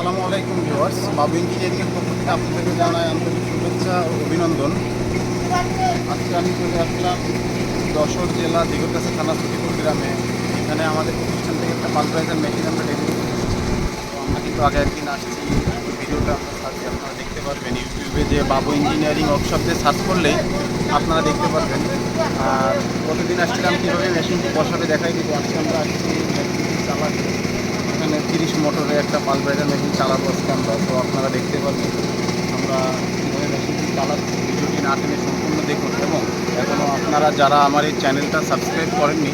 আসসালামু আলাইকুম ভিউয়ার্স। বাবু ইঞ্জিনিয়ারিংয়ের পক্ষ থেকে আপনাদেরকে জানাই আন্তরিক শুভেচ্ছা ও অভিনন্দন। আজকে আমি চলে আসলাম যশোর জেলা দিগরগাছা থানা সতীপুর গ্রামে। এখানে আমাদের প্রতিষ্ঠান থেকে একটা পালপ্রাইজার মেশিন আমরা ডেলিভারি করছি। তো আমরা কিন্তু আগে একদিন আসছি। ভিডিওটা সাথে আপনারা দেখতে পারবেন। ইউটিউবে যে বাবু ইঞ্জিনিয়ারিং ওয়ার্কশপ দিয়ে সার্চ করলেই আপনারা দেখতে পারবেন। আর প্রতিদিন আসছিলাম, কীভাবে মেশিনটি বসাবে দেখাই দিব আজকে আমরা আসছি, মেশিনটি এখানে মোটরে একটা পালব্রাইডার মেশিন চালাবো আমরা তো আপনারা দেখতে পাবেন আমরা কীভাবে মেশিনটি চালাচ্ছি। ভিডিওটি না টেনে সম্পূর্ণ দেখুন এবং এখনও আপনারা যারা আমার এই চ্যানেলটা সাবস্ক্রাইব করেননি,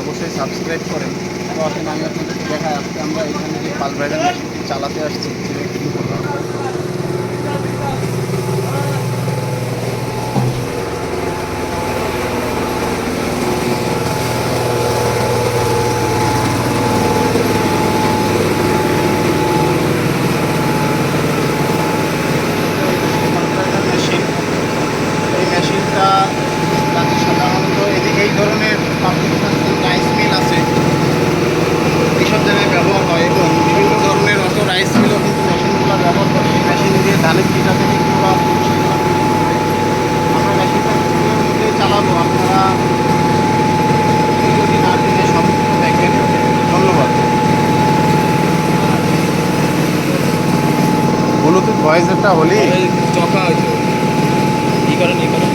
অবশ্যই সাবস্ক্রাইব করেন। তো আসেন, আমি আপনাদেরকে দেখায় আজকে আমরা এখানে যে পালব্রাইডার মেশিনটি চালাতে আসছি কীভাবে কী করব মেশিন এই মেশিনটা কাছে সাধারণত এদিকে এই ধরনের রাইস মিল আছে এইসব জায়গায় ব্যবহার হয় এবং বিভিন্ন ধরনের অটো রাইস মিলও কিন্তু মেশিনগুলো ব্যবহার করে এই মেশিন দিয়ে ধানের পিঠা থেকে কিংবা পুরুষের আমরা মেশিনটা কিছুদিনের মধ্যে চালাবো আপনারা যদি না টেনে সম্পূর্ণ দেখেন ধন্যবাদ এটা হলেই চকা হয়েছে কি করেন কি করেন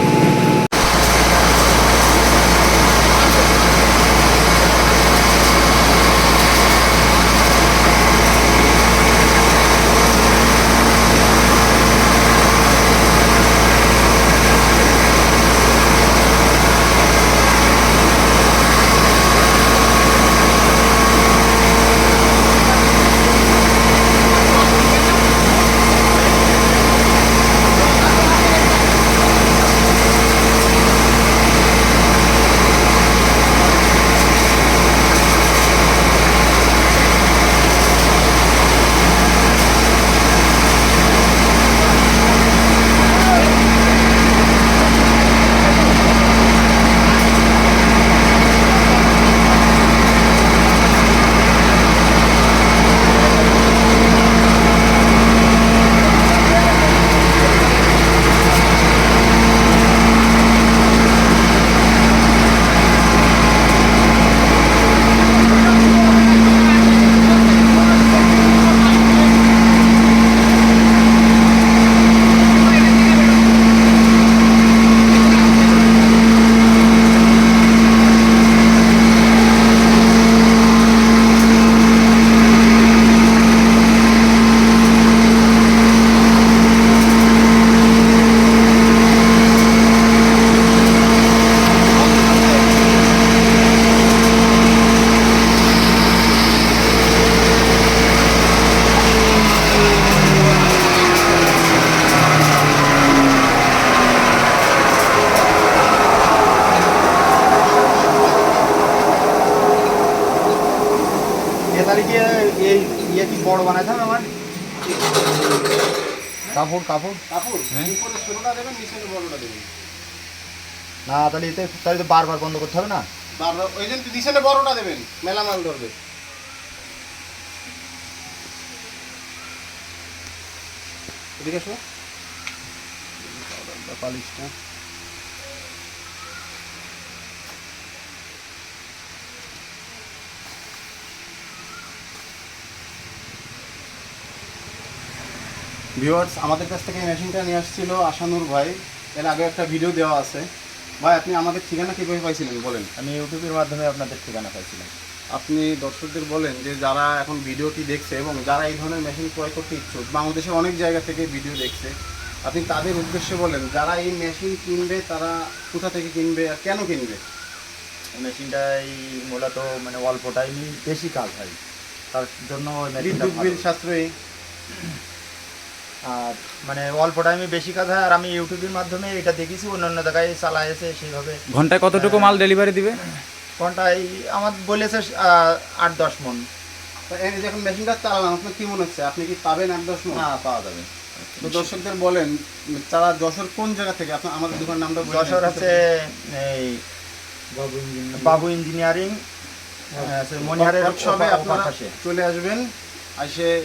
এ তারিখে এই ইয়ে কি বড় বানাইতে হবে আমার কাপড় কাপড়? কাপড়? হ্যাঁ। উপরে দেবেন নিচে বড়টা দেবেন। না তাহলে এতে তাহলে তো বারবার বন্ধ করতে হবে না? বারবার ওই জন্য নিচে বড়টা দেবেন মেলা মাল ধরবে। এদিকে আসো। পালিশটা। ভিউয়ার্স আমাদের কাছ থেকে এই মেশিনটা নিয়ে আসছিল আশানুর ভাই। এর আগে একটা ভিডিও দেওয়া আছে। ভাই আপনি আমাদের ঠিকানা কীভাবে পাইছিলেন বলেন? আমি ইউটিউবের মাধ্যমে আপনাদের ঠিকানা পাইছিলাম। আপনি দর্শকদের বলেন যে যারা এখন ভিডিওটি দেখছে এবং যারা এই ধরনের মেশিন ক্রয় করতে ইচ্ছুক বাংলাদেশের অনেক জায়গা থেকে ভিডিও দেখছে আপনি তাদের উদ্দেশ্যে বলেন যারা এই মেশিন কিনবে তারা কোথা থেকে কিনবে আর কেন কিনবে? মেশিনটাই মূলত মানে অল্প টাইমই বেশি কাজ হয়। তার জন্য বিদ্যুৎ বিল। সাশ্রয়ী। আর মানে অল্প টাইমে বেশি কাজ হয় আর আমি ইউটিউবের মাধ্যমে এটা দেখেছি অন্য অন্য জায়গায় চালা এসে সেইভাবে। ঘন্টায় কতটুকু মাল ডেলিভারি দিবে? কোনটাই আমার বলেছে আট দশ মন। তো এই যে মেশিনটা চালালাম আপনার কি মনে হচ্ছে? আপনি কি পাবেন এক দশ মণ? না পাওয়া যাবে। তো দর্শকদের বলেন তারা যশোর কোন জায়গা থেকে? আপনার আমাদের দোকান নামটা যশোর আছে এই বাবু ইঞ্জিনিয়ারিং। মনিহারের ওপা- আপনারা চলে আসবেন এসে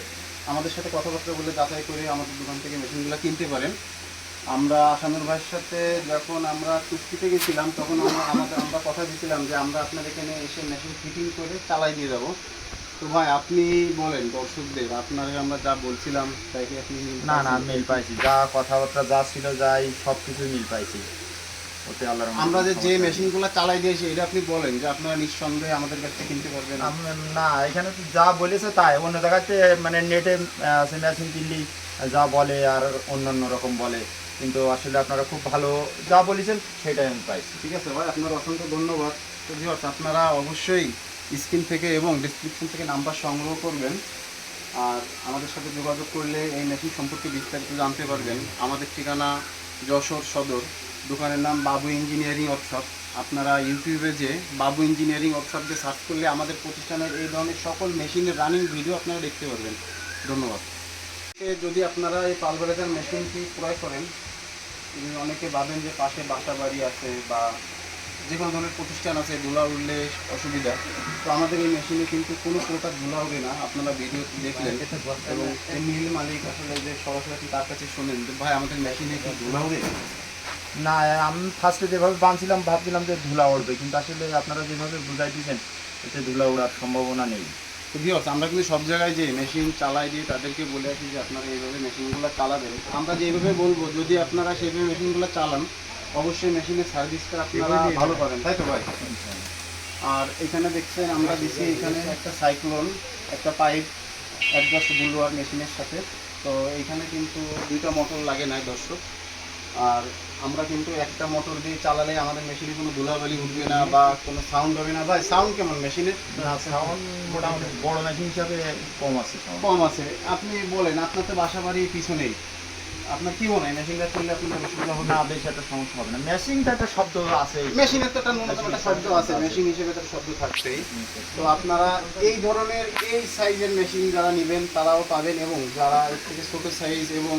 আমাদের সাথে কথাবার্তা বলে যাচাই করে আমাদের দোকান থেকে মেশিনগুলো কিনতে পারেন। আমরা আসানুর ভাইয়ের সাথে যখন আমরা কুস্তিতে গেছিলাম, তখন আমরা আমাদের আমরা কথা দিয়েছিলাম যে আমরা আপনার এখানে এসে মেশিন ফিটিং করে চালাই দিয়ে যাব। তো ভাই, আপনি বলেন দর্শকদের, আপনার আমরা যা বলছিলাম, তাই কি আপনি না না, মিল পাইছি। যা কথাবার্তা যা ছিল, যাই সব কিছু মিল পাইছি। ওতে আল্লাহর আমরা যে মেশিনগুলো চালাই দিয়েছি এটা আপনি বলেন যে আপনারা নিঃসন্দেহে আমাদের কাছ থেকে কিনতে পারবেন? না এখানে তো যা বলেছে তাই। অন্য জায়গাতে মানে নেটে সে মেশিন কিনলি যা বলে আর অন্যান্য রকম বলে। কিন্তু আসলে আপনারা খুব ভালো যা বলেছেন সেটাই আমি পাইছি। ঠিক আছে ভাই আপনার অসংখ্য ধন্যবাদ। তো ভিউয়ার্স আপনারা অবশ্যই স্ক্রিন থেকে এবং ডিসক্রিপশন থেকে নাম্বার সংগ্রহ করবেন। আর আমাদের সাথে যোগাযোগ করলে এই মেশিন সম্পর্কে বিস্তারিত জানতে পারবেন। আমাদের ঠিকানা যশোর সদর। দোকানের নাম বাবু ইঞ্জিনিয়ারিং ওয়ার্কশপ। আপনারা ইউটিউবে যে বাবু ইঞ্জিনিয়ারিং ওয়ার্কশপ দিয়ে সার্চ করলে আমাদের প্রতিষ্ঠানের এই ধরনের সকল মেশিনের রানিং ভিডিও আপনারা দেখতে পারবেন। ধন্যবাদ। এ যদি আপনারা এই পালভারেজার মেশিনটি ক্রয় করেন অনেকে ভাবেন যে পাশে বাসা বাড়ি আছে বা যে কোনো ধরনের প্রতিষ্ঠান আছে ধুলা উঠলে অসুবিধা। তো আমাদের এই মেশিনে কিন্তু কোনো প্রকার ধুলা উঠে না আপনারা ভিডিও দেখলেন। এবং মিল মালিক আসলে যে সরাসরি তার কাছে শোনেন যে ভাই আমাদের মেশিনে কি ধুলা উঠে না আমি ফার্স্টে যেভাবে বাঁধছিলাম ভাবছিলাম যে ধুলা উড়বে কিন্তু আসলে আপনারা যেভাবে বুঝাই দিয়েছেন এতে ধুলা ওড়ার সম্ভাবনা নেই। তো ভিওর্স আমরা কিন্তু সব জায়গায় যে মেশিন চালাই দিয়ে তাদেরকে বলে আসি যে আপনারা এইভাবে মেশিনগুলো চালাবেন। আমরা যেভাবে বলব যদি আপনারা সেইভাবে মেশিনগুলো চালান অবশ্যই মেশিনের সার্ভিসটা আপনারা ভালো পাবেন। তাই তো ভাই? আর এখানে দেখছেন আমরা দিচ্ছি এখানে একটা সাইক্লোন একটা পাইপ অ্যাডজাস্ট বুলওয়ার মেশিনের সাথে। তো এখানে কিন্তু দুইটা মোটর লাগে না দর্শক। আর আমরা কিন্তু একটা মোটর দিয়ে চালালে আমাদের মেশিনে কোনো ধুলাবালি উঠবে না বা কোনো সাউন্ড হবে না। ভাই সাউন্ড কেমন মেশিনের না সাউন্ড মোটামুটি বড় মেশিন হিসাবে কম আছে কম আছে। আপনি বলেন আপনার তো বাসা বাড়ির পিছনেই। আপনার কি মনে হয় মেশিনটা চললে আপনার অসুবিধা হবে? না না বেশি একটা সমস্যা হবে না। মেশিনটা একটা শব্দ আছে। মেশিনের তো একটা ন্যূনতম একটা শব্দ আছে মেশিন হিসেবে তো শব্দ থাকছেই তো আপনারা এই ধরনের এই সাইজের মেশিন যারা নেবেন তারাও পাবেন এবং যারা এর থেকে ছোটো সাইজ এবং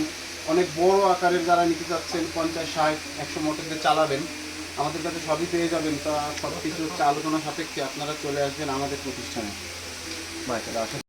অনেক বড় আকারের যারা নিতে চাচ্ছেন পঞ্চাশ, ষাট, একশো মোটরদের চালাবেন, আমাদের কাছে সবই পেয়ে যাবেন। তা সব কিছু হচ্ছে আলোচনা সাপেক্ষে আপনারা চলে আসবেন আমাদের প্রতিষ্ঠানে। বাই আসুন